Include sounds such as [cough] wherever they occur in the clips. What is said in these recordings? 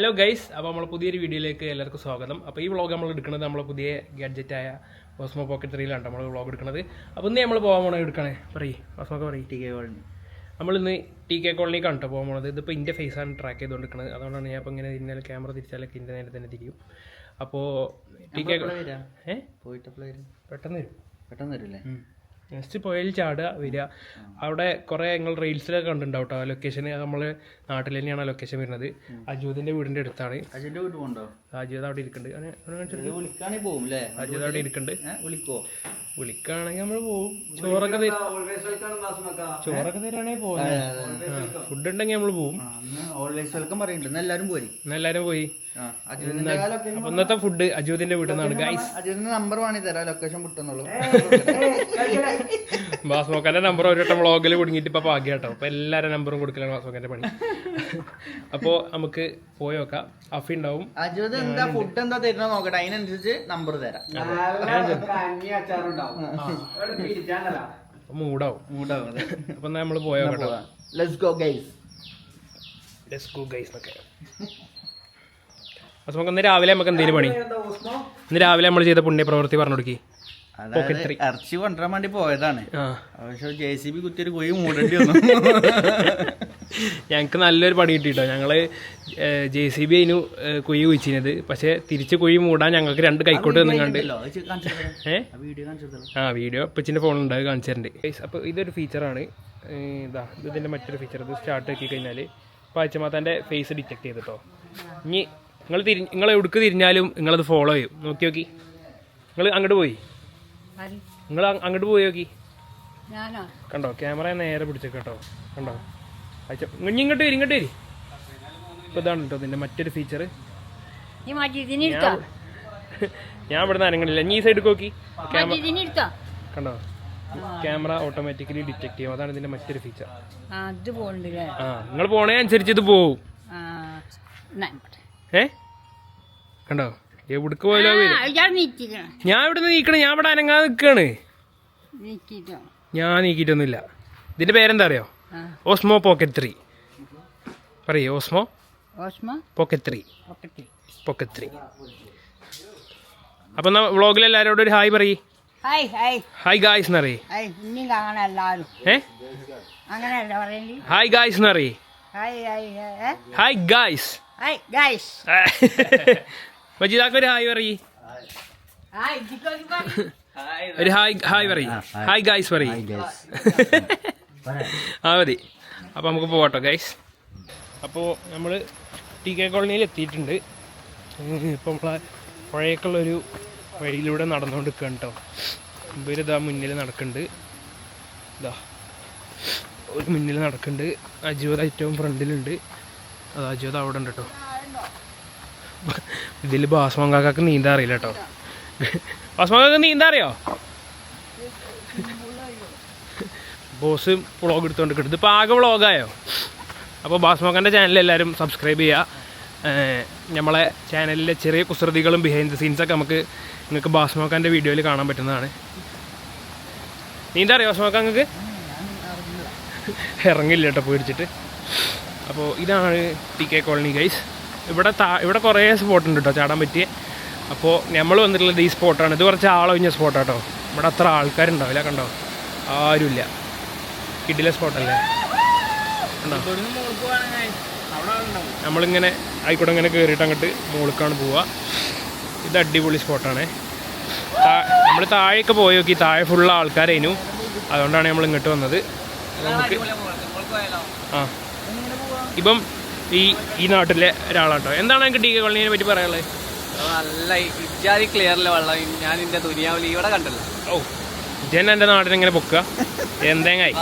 Hello guys അപ്പോൾ നമ്മൾ പുതിയൊരു വീഡിയോയിലേക്ക് എല്ലാവർക്കും സ്വാഗതം. അപ്പോൾ ഈ വ്ളോഗ് നമ്മൾ എടുക്കുന്നത് നമ്മളെ പുതിയ ഗാഡ്ജറ്റായ ഓസ്മോ പോക്കറ്റ് ത്രീയിലാണ് നമ്മൾ വ്ളോഗ് എടുക്കുന്നത്. അപ്പോൾ ഇന്ന് നമ്മൾ പോകാൻ പോകണത് എടുക്കണേ. പറയ് ഓസ്മോക്ക് പറയും. ടി കെ കോളനി നമ്മൾ ഇന്ന് ടി കെ കോളനിക്ക് കണ്ടോ പോകാൻ പോണത്. ഇതിപ്പോൾ ഇന്റെ ഫേസാണ് ട്രാക്ക് ചെയ്തുകൊണ്ടിരിക്കുന്നത് അതുകൊണ്ടാണ് ഞാൻ അപ്പോൾ ഇങ്ങനെ ഇന്നലെ ക്യാമറ തിരിച്ചാലൊക്കെ ഇന്റെ നേരെ തന്നെ തിരിക്കും അപ്പോൾ ടി കെ പെട്ടെന്ന് ഏ? പോയിട്ട് എപ്പോഴാ വരും? പെട്ടെന്ന് വരും. പെട്ടെന്ന് നെക്സ്റ്റ് പോയാൽ ചാടുക വരിക. അവിടെ കുറേ ഞങ്ങൾ റീൽസിലൊക്കെ കണ്ടിട്ടുണ്ടാവും കേട്ടോ ലൊക്കേഷൻ നമ്മൾ നാട്ടിൽ തന്നെയാണ് ലൊക്കേഷൻ വരുന്നത്. അജുദിന്റെ വീടിന്റെ അടുത്താണ്. അജിന്റെ വീട്ടിൽ പോകണ്ടോ അവിടെ ഇരിക്കുന്നുണ്ട് വിളിക്കാണെങ്കിൽ പോകും അല്ലേ അവിടെ ഇരിക്കുന്നുണ്ട് വിളിക്കോ? വിളിക്കുകയാണെങ്കിൽ നമ്മൾ പോവും. ചോറൊക്കെ ചോറൊക്കെ തരാണെങ്കിൽ പോകും ഫുഡ് ഉണ്ടെങ്കിൽ നമ്മൾ പോവും. എല്ലാവരും പോയി. എല്ലാവരും പോയി. ഇന്നത്തെ ഫുഡ് അജുദിന്റെ വീട്ടിൽ നിന്നാണ് ഗൈസ് നമ്പർ വേണമെങ്കിൽ തരാം ലൊക്കേഷൻ വിട്ടെന്നുള്ളൂ ബാസ്മോക്കാന്റെ [laughs] നമ്പർ ഒരു വട്ടം വ്ളോഗിൽ കുടുങ്ങിയിട്ട് ഇപ്പൊ ഭാഗ്യ കേട്ടോ അപ്പൊ എല്ലാവരുടെ നമ്പറും കൊടുക്കലാണ് ബാസ്മോക്കാന്റെ പണി. [laughs] അപ്പോ നമുക്ക് പോയി നോക്കാം. അഫി ഉണ്ടാവും. അജിത് എന്താ ഫുഡ് എന്താ തരുന്ന നോക്കട്ടെ. അതിനനുസരിച്ച് നമ്പർ തരാം. അപ്പൊ മൂടാവും. മൂടാവും അപ്പൊ നമ്മൾ പോയോ കേട്ടോ let's go guys let's go guys എന്നൊക്കെ. ബാസ്മോക്ക് ഇന്ന് രാവിലെ നമുക്ക് എന്തെങ്കിലും പണി? ഇന്ന് രാവിലെ നമ്മൾ ചെയ്ത പുണ്യ പ്രവൃത്തി പറഞ്ഞു കൊടുക്കി. അതായത് ഇറച്ചി കൊണ്ടുവരാൻ വേണ്ടി പോയതാണ്. പക്ഷെ ജെ സി ബി കുത്തിയൊരു കുഴി മൂടേണ്ടി വന്നു. [laughs] ഞങ്ങൾക്ക് നല്ലൊരു പണി കിട്ടിട്ടോ. ഞങ്ങൾ ജെ സി ബി അതിന് കുഴി കുഴിച്ചിരുന്നത്. പക്ഷെ തിരിച്ച് കുഴി മൂടാൻ ഞങ്ങൾക്ക് രണ്ട് കൈക്കോട്ട് നിന്നുകൊണ്ട് കണ്ട് ആ വീഡിയോ കാണിച്ചു തരാം. ആ വീഡിയോ ഇപ്പച്ചിന്റെ ഫോണിലുണ്ട്. അത് കാണിച്ചു അപ്പോൾ ഇതൊരു ഫീച്ചറാണ് ഇതാ ഇതിന്റെ ഇതിന്റെ മറ്റൊരു ഫീച്ചർ ഇത് സ്റ്റാർട്ട് ആക്കി കഴിഞ്ഞാൽ പാച്ചമാത്താന്റെ ഫേസ് ഡിറ്റക്ട് ചെയ്തിട്ടോ ഇനി നിങ്ങൾ തിരി നിങ്ങൾ എവിടേക്ക് തിരിഞ്ഞാലും നിങ്ങളത് ഫോളോ ചെയ്യും. നോക്കി നോക്കി. നിങ്ങൾ അങ്ങോട്ട് പോയി. നിങ്ങൾ അങ്ങോട്ട് പോയി നോക്കി. കണ്ടോ? ക്യാമറ നേരെ പിടിച്ചേക്ക് കേട്ടോ. കണ്ടോ? അയച്ച. ഇങ്ങോട്ട് വരി ഇങ്ങോട്ട് വരി. ഇപ്പൊ ഇതാണ് കേട്ടോ ഇതിന്റെ മറ്റൊരു ഫീച്ചർ ഞാൻ [laughs] ഇവിടെ നിന്ന് അനങ്ങണില്ല. നീ ഈ സൈഡ് നോക്കി. ഇതിനിരുത്തോ കണ്ടോ? ക്യാമറ ഓട്ടോമാറ്റിക്കലി ഡിറ്റക്ട് ചെയ്യും. അതാണ് ഇതിന്റെ മറ്റൊരു ഫീച്ചർ ആ നിങ്ങൾ പോണേ അനുസരിച്ച് ഇത് പോവും. കണ്ടോ? എവിടേക്ക് പോയാലോ ഞാൻ ഇവിടെ നിന്ന് ഞാൻ ഇവിടെ അനങ്ങാതെ നിൽക്കാണ് ഞാൻ നീക്കിയിട്ടൊന്നുമില്ല. ഇതിന്റെ പേരെന്താ അറിയോ? Osmo pocket three. പറയൂ ഓസ്മോ അപ്പൊ പോക്കറ്റ് ത്രീ. Pocket three. അപ്പം വ്ളോഗിൽ എല്ലാവരോടും ഒരു ഹായ് പറയ്. ഹായ് ഗായ്സ് എന്ന് പറയ്. ഹായ് ഗായ്സ് പറയണ്ടി ഹായ് ഗായ്സ്. Hi guys. മജീദാക്ക് ഒരു ഹായ് പറയ്. ഒരു ഹായ് ഹായ് പറയ്. ഹായ്. ഗായ്സ് പറയ്. ആ മതി. അപ്പോൾ നമുക്ക് പോകട്ടോ ഗൈസ് അപ്പോൾ നമ്മൾ ടി കെ കോളനിയിൽ എത്തിയിട്ടുണ്ട്. ഇപ്പൊ നമ്മളെ പുഴയൊക്കെയുള്ളൊരു വഴിയിലൂടെ നടന്നുകൊണ്ട് നിൽക്കുകയാണ് കേട്ടോ ഇവരിതാ മുന്നിൽ നടക്കുന്നുണ്ട്. ഇതാ ഒരു മുന്നിൽ നടക്കുന്നുണ്ട്. അജുവത് ഏറ്റവും ഫ്രണ്ടിലുണ്ട്. അത് അജുവത് അവിടെ ഉണ്ട് കേട്ടോ ഇതിൽ ബാസ്മങ്കാക്ക് നീന്താൻ അറിയില്ല കേട്ടോ ബാസ്മങ്കാക്ക് നീന്താൻ അറിയോ? ബോസ് വ്ളോഗ് എടുത്തുകൊണ്ട് കിട്ടും ഇതിപ്പോൾ ആകെ വ്ളോഗായോ? അപ്പോൾ ബാസ്മോക്കന്റെ ചാനൽ എല്ലാവരും സബ്സ്ക്രൈബ് ചെയ്യുക നമ്മളെ ചാനലിലെ ചെറിയ കുസൃതികളും ബിഹൈൻഡ് ദ സീൻസൊക്കെ നമുക്ക് നിങ്ങൾക്ക് ബാസ്മോക്കാന്റെ വീഡിയോയിൽ കാണാൻ പറ്റുന്നതാണ്. നീന്താ അറിയോ ബാസ്മോക്ക നിങ്ങൾക്ക് ഇറങ്ങില്ല കേട്ടോ പേടിച്ചിട്ട്. അപ്പോൾ ഇതാണ് ടി കെ കോളനി ഗൈസ് ഇവിടെ താ ഇവിടെ കുറേ സ്പോട്ട് ഉണ്ട് കേട്ടോ ചാടാൻ പറ്റിയ. അപ്പോൾ നമ്മൾ വന്നിട്ടുള്ളത് ഈ സ്പോട്ടാണ് ഇത് കുറച്ച് ആളൊഴിഞ്ഞ സ്പോട്ടാട്ടോ ഇവിടെ അത്ര ആൾക്കാരുണ്ടാവില്ല കണ്ടോ? ആരുമില്ല കിഡിലെ സ്പോട്ടല്ലേ കണ്ടോ? നമ്മളിങ്ങനെ ആയിക്കോട്ടെ ഇങ്ങനെ കയറിയിട്ട് അങ്ങോട്ട് മുകൾക്കാണ് പോവുക ഇത് അടിപൊളി സ്പോട്ടാണ് നമ്മൾ താഴേക്ക് പോയി നോക്കി താഴെ ഫുള്ള് ആൾക്കാരേനു. അതുകൊണ്ടാണ് നമ്മൾ ഇങ്ങോട്ട് വന്നത് നമുക്ക് ആ. ഇപ്പം ഈ ഈ നാട്ടിലെ ഒരാളാട്ടോ. എന്താണ് എനിക്ക് ടീ കെ കോളനിയെ പറ്റി പറയാനുള്ളത്? നല്ല ഇജാതി ക്ലിയറിലെ വെള്ളം. ഞാൻ എന്റെ ദുനിയാവിൽ ഇവിടെ കണ്ടല്ലോ ഓ ജന എന്റെ നാട്ടിൽ ഇങ്ങനെ പൊക്കുക? എന്തെങ്ങായി?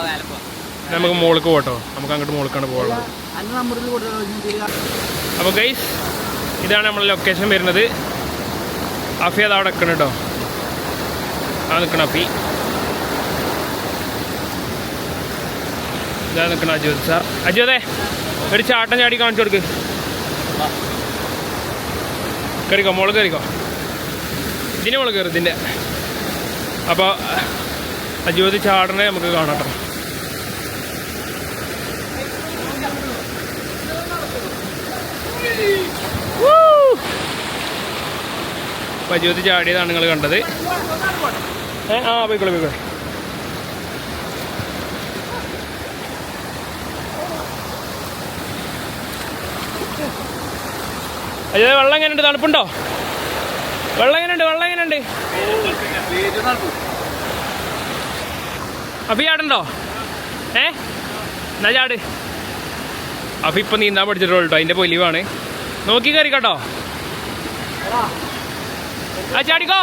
നമുക്ക് മോൾക്ക് പോട്ടോ. നമുക്ക് അങ്ങോട്ട് മോൾക്കാണ് കൊടുത്തോ അപ്പോൾ ഗൈസ് ഇതാണ് നമ്മളെ ലൊക്കേഷൻ വരുന്നത്. അഫി അത് അവിടെ നിൽക്കണം കേട്ടോ ആ നിൽക്കണം അഫി. ഇതാ നിൽക്കണം അജോത് സാർ. അജോതെ ഒരു ചാട്ടൻ ചാടി കാണിച്ചു കൊടുക്ക്. കയറിക്കോ മുളക് കയറിക്കോ ഇതിന് മുളക് കയറും ഇതിന്റെ അപ്പോൾ അജോത് ചാടനെ നമുക്ക് കാണാം അപ്പോൾ അജോത് ചാടിയതാണ് നിങ്ങൾ കണ്ടത്. ആ പോയിക്കോളൂ പോയിക്കോളൂ. അയ്യോ വെള്ളം എങ്ങനെയുണ്ട് തണുപ്പുണ്ടോ? വെള്ളം എങ്ങനെയുണ്ട് വെള്ളം എങ്ങനെയുണ്ട് അപ്പൊ ചാടുണ്ടോ ഏ? എന്നാ ചാട്. അപ്പൊ ഇപ്പൊ നീന്താൻ പഠിച്ചിട്ടുള്ളൂ കേട്ടോ അതിന്റെ പൊലിവാണ്. നോക്കി കയറി കേട്ടോ. ആ ചാടിക്കോ.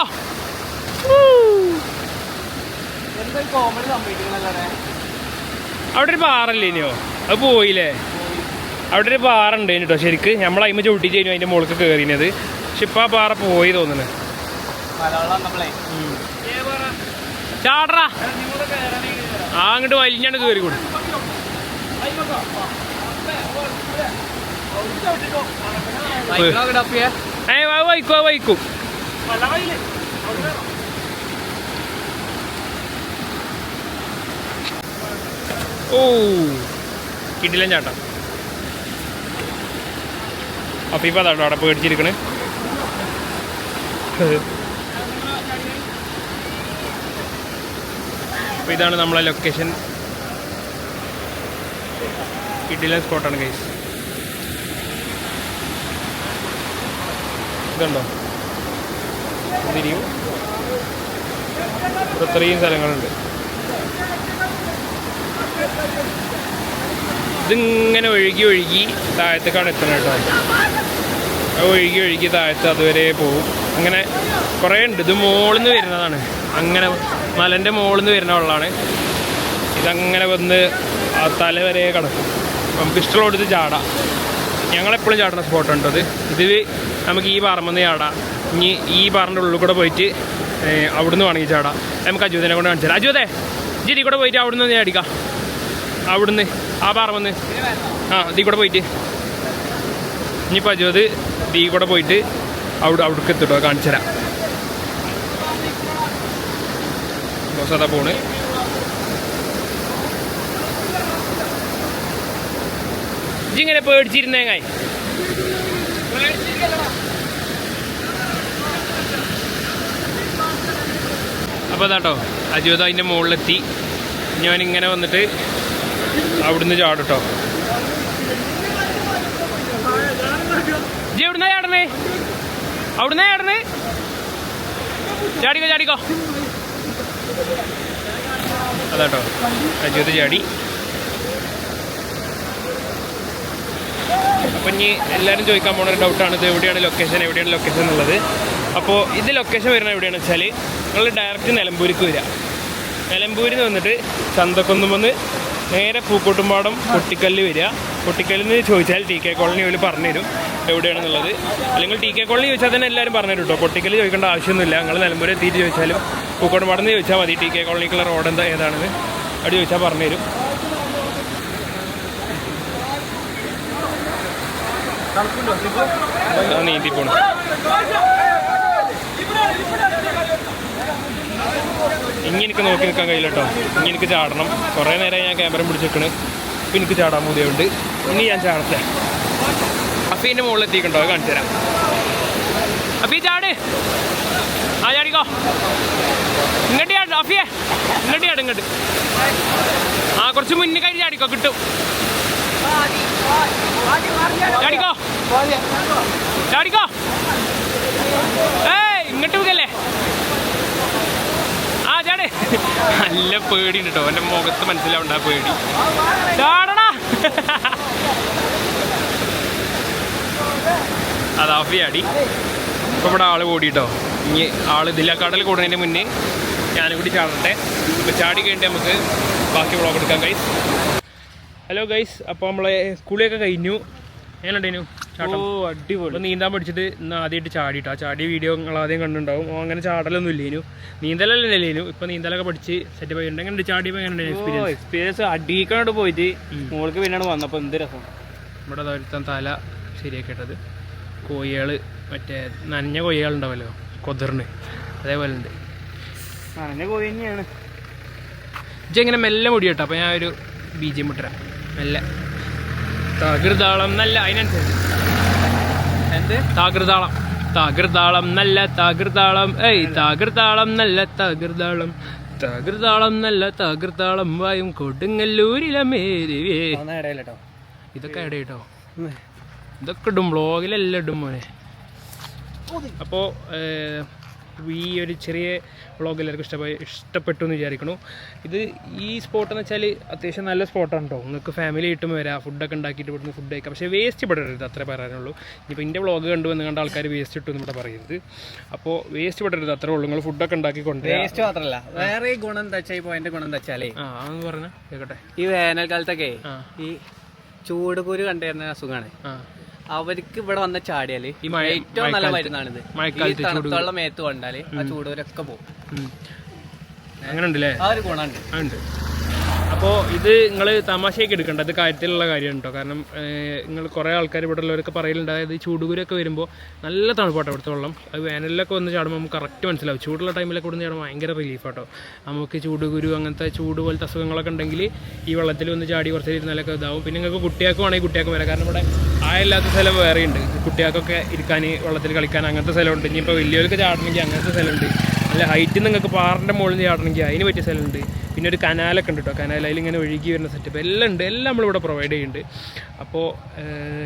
അവിടെ ഒരു പാറല്ലേ ഇനിയോ? അത് പോയില്ലേ? അവിടെ ഒരു പാറ ഉണ്ട് കേട്ടോ ശരിക്ക് നമ്മൾ അയിമ ചവിട്ടി കഴിഞ്ഞു അതിന്റെ മുകളിൽ കയറിയത് പക്ഷെ ഇപ്പൊ ആ പാറ പോയി തോന്നുന്നു ചാടറാ. ആ അങ്ങോട്ട് വലിഞ്ഞാണ് കയറി കൂടെ. വൈക്കോ വൈക്കും. ഓ കിടിലൻ ചാട്ടം. അപ്പൊ ഇപ്പൊ അതാട്ടോ അവിടെ പേടിച്ചിരിക്കണ്. അപ്പൊ ഇതാണ് നമ്മളെ ലൊക്കേഷൻ ഇഡിലെ സ്പോട്ടാണ് ഗൈസ് ഇതുണ്ടോ? തിരിയും ഇവിടെ ഇത്രയും സ്ഥലങ്ങളുണ്ട്. ഇതിങ്ങനെ ഒഴുകി ഒഴുകി താഴത്തേക്കാണ് എത്തുന്നത് കേട്ടോ. ഒഴുകി ഒഴുകി താഴത്ത് അതുവരെ പോവും അങ്ങനെ കുറേ ഉണ്ട്. ഇത് മുകളിൽ നിന്ന് വരുന്നതാണ്. അങ്ങനെ മലന്റെ മുകളിൽ നിന്ന് വരുന്ന വെള്ളമാണ് ഇതങ്ങനെ വന്ന് ആ വരെ കിടക്കും. നമുക്ക് ഇഷ്ടമുള്ളടുത്ത് ചാടാം. ഞങ്ങളെപ്പോഴും ചാടുന്ന സ്പോട്ടുണ്ട് അത് ഇത് നമുക്ക് ഈ പറമ്പെന്ന് ചാടാം. ഇനി ഈ പാറിന്റെ ഉള്ളിൽ കൂടെ പോയിട്ട് അവിടുന്ന് വേണമെങ്കിൽ ചാടാം. നമുക്ക് അജൂതിനെ കൊണ്ട് കാണിച്ചു തരാം അജൂതേ ജിരി കൂടെ പോയിട്ട് അവിടുന്ന് ചാടിക്കാം. അവിടുന്ന്. ആ പറമ്പെന്ന് ആ ഇതിൽ കൂടെ പോയിട്ട്. ഇനിയിപ്പോൾ അജോത് ദീ കൂടെ പോയിട്ട് അവിടെ അവിടേക്ക് എത്തിട്ടോ കാണിച്ചു തരാം. അതാ പോണ്? ഇങ്ങനെ പേടിച്ചിരുന്നേങ്ങായി അപ്പോൾ അതാട്ടോ അജൂത അതിന്റെ മുകളിലെത്തി. ഞാനിങ്ങനെ വന്നിട്ട് അവിടുന്ന് ചാടട്ടോ. ജി എവിടുന്നാ ചാടണേ അവിടുന്നാ ചാടണേ ചാടിക്കോ ചാടിക്കോ. അതാട്ടോ അജിത് ചാടി. അപ്പം ഇനി എല്ലാവരും ചോദിക്കാൻ പോണ ഒരു ഡൗട്ടാണ് ഇത് എവിടെയാണ് ലൊക്കേഷൻ എവിടെയാണ് ലൊക്കേഷൻ എന്നുള്ളത്. അപ്പോൾ ഇത് ലൊക്കേഷൻ വരുന്നത് എവിടെയാണെന്ന് വെച്ചാൽ നിങ്ങൾ ഡയറക്റ്റ് നിലമ്പൂരിക്ക് വരിക. നിലമ്പൂരിൽ നിന്ന് വന്നിട്ട് ചന്തക്കൊന്നും വന്ന് നേരെ പൂക്കോട്ടുംപാടം പൊട്ടിക്കല്ല് വരിക. പൊട്ടിക്കല്ലിൽ നിന്ന് ചോദിച്ചാൽ ടി കെ കോളനി അവർ പറഞ്ഞുതരും. എവിടെയാണെന്നുള്ളത്. അല്ലെങ്കിൽ ടി കെ കോളനി ചോദിച്ചാൽ തന്നെ എല്ലാവരും പറഞ്ഞു കേട്ടോ പൊട്ടിക്കല്ല് ചോദിക്കേണ്ട ആവശ്യമൊന്നുമില്ല. നിങ്ങൾ നിലമ്പൂർ എത്തിയിട്ട് ചോദിച്ചാലും പൂക്കോട്ടുംപാടം നിന്ന് ചോദിച്ചാൽ മതി. ടി കെ കോളനിക്കുള്ള റോഡ് എന്താ ഏതാണെന്ന് അവിടെ ചോദിച്ചാൽ പറഞ്ഞു തരും നീന്തി പോണു ഇനി എനിക്ക് നോക്കി നിൽക്കാൻ കഴിയില്ല കേട്ടോ. ഇനി എനിക്ക് ചാടണം. കുറേ നേരം ഞാൻ ക്യാമറ പിടിച്ചിരിക്കണ് ഇപ്പം എനിക്ക് ചാടാൻ മുതിയുണ്ട് ഇനി ഞാൻ ചാടത്തെ അപ്പം എന്റെ മുകളിൽ എത്തിക്കണ്ടോ കാണിച്ചു തരാം. അപ്പം ഈ ചാട്. ആ ചാടിക്കോ. ഇങ്ങോട്ട് ചാടും അഫിയെ. ഇങ്ങോട്ട് ചാടും ഇങ്ങോട്ട്. ആ കുറച്ച് മുന്നിൽ കഴിഞ്ഞ് ചാടിക്കോ കിട്ടും. ചാടിക്കോ. ചാടിക്കോ. ഏയ് ഇങ്ങോട്ട് പോകല്ലേ? നല്ല പേടി കേട്ടോ എന്റെ മുഖത്ത് മനസ്സിലാവണ്ട പേടി. അതാ ചാടി ഇപ്പൊ ഇവിടെ ആൾ കൂടിട്ടോ ഇനി ആൾ കടൽ കൂടുന്നതിന് മുന്നേ ഞാനും കൂടി ചാടട്ടെ. ഇപ്പൊ ചാടി കഴിഞ്ഞിട്ട് നമുക്ക് ബാക്കി വ്ളോഗ് എടുക്കാം ഗൈസ് ഹലോ ഗൈസ് അപ്പോൾ നമ്മളെ സ്കൂളിലൊക്കെ കഴിഞ്ഞു. ചാട്ടം അടിപൊളി. നീന്താൻ പഠിച്ചിട്ട് ഇന്ന് ആദ്യമായിട്ട് ചാടിട്ടോ ആ ചാടിയ വീഡിയോ നിങ്ങൾ ആദ്യം കണ്ടുണ്ടാവും ഓ അങ്ങനെ ചാടലൊന്നും ഇല്ലേനു. നീന്തലല്ലേ ഇല്ലേനു. ഇപ്പൊ നീന്തലൊക്കെ പഠിച്ച് സെറ്റ് ആയിട്ടുണ്ട്. എങ്ങനെ ചാടിയപ്പോൾ എങ്ങനെ എക്സ്പീരിയൻസ് എക്സ്പീരിയൻസ് അടിക്കണോട്ട് പോയിട്ട് മോൾക്ക് പിന്നാണ് വന്നപ്പോ എന്ത് രസം. ഇവിടെ ദാ ഒരുത്തൻ തല ശരിയാക്കിയിട്ടത് കോഴികൾ മറ്റേ നനഞ്ഞ കോയികൾ ഉണ്ടാവല്ലോ കൊതിർന്ന്. അതേപോലെ ഉണ്ട്. നനഞ്ഞ കോഴി തന്നെയാണ്. ഇജ്ജ് ഇങ്ങനെ മെല്ലെ മുടി കേട്ടോ അപ്പോൾ ഞാൻ ഒരു ബീജം വിട്ടുതരാം മെല്ലെ. തകൃതാളം നല്ല അതിനനുസരിച്ച്. താകൃതാളം. താകൃതാളം നല്ല താകൃതാളം. ഏയ് താകൃതാളം നല്ല താകൃതാളം. താകൃതാളം നല്ല താകൃതാളം വായും കൊടുങ്ങല്ലൂരിലെ മേരിവേ. ഇടയിലട്ടോ ഇതൊക്കെ ഇടയിട്ടോ കേട്ടോ ഇതൊക്കെ ഇടും ബ്ലോഗിലെല്ലാം ഇടും മോനെ. അപ്പോൾ ഈ ഒരു ചെറിയ വ്ളോഗ് എല്ലാവർക്കും ഇഷ്ടമായി ഇഷ്ടപ്പെട്ടു എന്ന് വിചാരിക്കണു ഇത് ഈ സ്പോട്ട് എന്ന് വെച്ചാൽ അത്യാവശ്യം നല്ല സ്പോട്ടാണ് കേട്ടോ നിങ്ങൾക്ക് ഫാമിലി ആയിട്ടും വരാം. ഫുഡൊക്കെ ഉണ്ടാക്കിയിട്ട് ഇവിടുന്ന് ഫുഡ് കഴിക്കാം. പക്ഷേ വേസ്റ്റ് പെടരുത്. അത്രേ പറയാനുള്ളൂ. ഇനിയിപ്പോൾ എന്റെ വ്ളോഗ് കണ്ടു വന്ന് കണ്ട ആൾക്കാർ വേസ്റ്റ് ഇട്ടു ഇവിടെ പറയുന്നത് അപ്പോൾ വേസ്റ്റ് പെടരുത്. അത്രേ ഉള്ളൂ. നിങ്ങൾ ഫുഡൊക്കെ ഉണ്ടാക്കി വേസ്റ്റ് മാത്രമല്ല വേറെ ഗുണം എന്താ വെച്ചാൽ ഈ പോയിന്റ് ഗുണം എന്താ വെച്ചാലേ ആ അതെന്ന് പറഞ്ഞാൽ കേൾക്കട്ടെ ഈ വേനൽക്കാലത്തൊക്കെ ഈ ഈ ചൂടുകുരു കണ്ടുവരുന്ന അസുഖമാണ് ആ. അവർക്ക് ഇവിടെ വന്ന ചാടിയാൽ ഏറ്റവും നല്ല മരുന്നാണിത്. ഈ തണുത്തുള്ള മേത്ത് കൊണ്ടാൽ ആ ചൂടുവരൊക്കെ പോകും. അങ്ങനെ ഉണ്ടല്ലേ ആ ഒരു ഗുണമുണ്ട്. അപ്പോൾ ഇത് നിങ്ങൾ തമാശയൊക്കെ എടുക്കേണ്ട. ഇത് കാര്യത്തിലുള്ള കാര്യമാണ് കേട്ടോ കാരണം നിങ്ങൾ കുറേ ആൾക്കാർ ഇവിടെ ഉള്ളവരൊക്കെ പറയലുണ്ട്. അതായത് ചൂടുകുരൊക്കെ വരുമ്പോൾ നല്ല തണുപ്പാട്ടോ ഇവിടുത്തെ വെള്ളം. അത് വേനലിലൊക്കെ വന്ന് ചാടുമ്പോൾ നമുക്ക് കറക്റ്റ് മനസ്സിലാവും. ചൂടുള്ള ടൈമിലൊക്കെ ഇവിടെ ചാടുമ്പോൾ ഭയങ്കര റിലീഫാട്ടോ നമുക്ക് ചൂടുകുരു അങ്ങനത്തെ ചൂട് പോലത്തെ അസുഖങ്ങളൊക്കെ ഉണ്ടെങ്കിൽ ഈ വെള്ളത്തിൽ വന്ന് ചാടി കുറച്ച് ഇരുന്നാലൊക്കെ ഇതാവും. പിന്നെ നിങ്ങൾക്ക് കുട്ടികൾക്കും വേണമെങ്കിൽ കുട്ടികൾക്കും വരാം. കാരണം ഇവിടെ ആയില്ലാത്ത സ്ഥലം വേറെ ഉണ്ട് കുട്ടികൾക്കൊക്കെ ഇരിക്കാൻ വെള്ളത്തിൽ കളിക്കാൻ അങ്ങനത്തെ സ്ഥലമുണ്ട്. ഇനിയിപ്പോൾ വലിയവർക്ക് ചാടണമെങ്കിൽ അങ്ങനത്തെ സ്ഥലമുണ്ട്. അല്ല ഹൈറ്റ് നിങ്ങൾക്ക് പാറിന്റെ മുകളിൽ ചാടണമെങ്കിൽ അതിന് പറ്റിയ സ്ഥലമുണ്ട്. പിന്നെ ഒരു കനാലൊക്കെ ഉണ്ട് കേട്ടോ കനാൽ അതിലിങ്ങനെ ഒഴുകി വരുന്ന സെറ്റപ്പ് എല്ലാം ഉണ്ട്. എല്ലാം നമ്മളിവിടെ പ്രൊവൈഡ് ചെയ്യുന്നുണ്ട്. അപ്പോൾ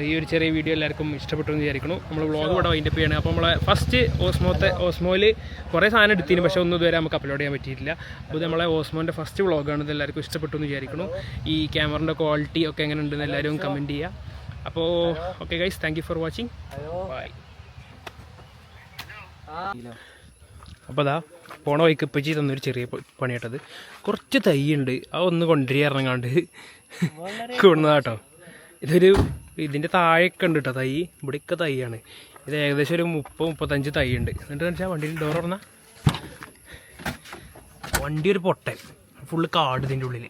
ഈ ഒരു ചെറിയ വീഡിയോ എല്ലാവർക്കും ഇഷ്ടപ്പെട്ടു എന്ന് വിചാരിക്കുന്നു. നമ്മൾ വ്ളോഗ് ഇവിടെ വൈൻഡപ്പ് ചെയ്യണം. അപ്പോൾ നമ്മളെ ഫസ്റ്റ് ഓസ്മോത്തെ ഓസ്മോയിൽ കുറേ സാധനം എടുത്തിന് പക്ഷേ ഒന്നും ഇതുവരെ നമുക്ക് അപ്ലോഡ് ചെയ്യാൻ പറ്റിയിട്ടില്ല. അപ്പോൾ നമ്മളെ ഓസ്മോന്റെ ഫസ്റ്റ് വ്ളോഗാണ് ഇത് എല്ലാവർക്കും ഇഷ്ടപ്പെട്ടു എന്ന് വിചാരിക്കുന്നു. ഈ ക്യാമറന്റെ ക്വാളിറ്റി ഒക്കെ എങ്ങനെ ഉണ്ടെന്ന് എല്ലാവരും കമന്റ് ചെയ്യുക അപ്പോൾ okay guys thank you for watching bye അപ്പോൾ അതാ പോണ വഴിക്ക് ഇപ്പച്ചി തന്നൊരു ചെറിയ പണിയാട്ടത്. കുറച്ച് തൈയുണ്ട്. ആ ഒന്ന് കൊണ്ടുവരിക ഇറങ്ങാണ്ട്. കൊണ്ടുവന്നതാട്ടോ ഇതൊരു ഇതിന്റെ താഴെയൊക്കെ ഉണ്ട് കേട്ടോ തൈ. ഇവിടെയൊക്കെ തൈയാണ്. ഇത് ഏകദേശം ഒരു മുപ്പത് മുപ്പത്തഞ്ച് തൈ ഉണ്ട് എന്നിട്ട് വെച്ചാൽ വണ്ടിയിൽ ഡോർ തുറന്ന. വണ്ടി ഒരു പൊട്ടൻ. ഫുള്ള് കാട് ഇതിന്റെ ഉള്ളിൽ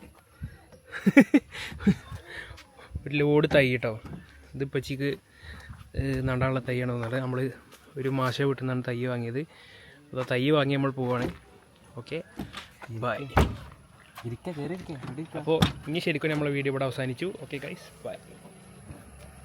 ഒരു ലോഡ് തൈ കേട്ടോ. ഇത് ഇപ്പച്ചിക്ക് നടാനുള്ള തൈയാണോ തോന്നുന്നത് നമ്മൾ ഒരു മാശ വീട്ടിൽ നിന്നാണ് തൈ വാങ്ങിയത്. അപ്പോൾ തൈ വാങ്ങി നമ്മൾ പോവാണ്. Okay bye. അപ്പോൾ ഇനി ശരിക്കും നമ്മൾ വീഡിയോ ഇവിടെ അവസാനിച്ചു. Okay guys bye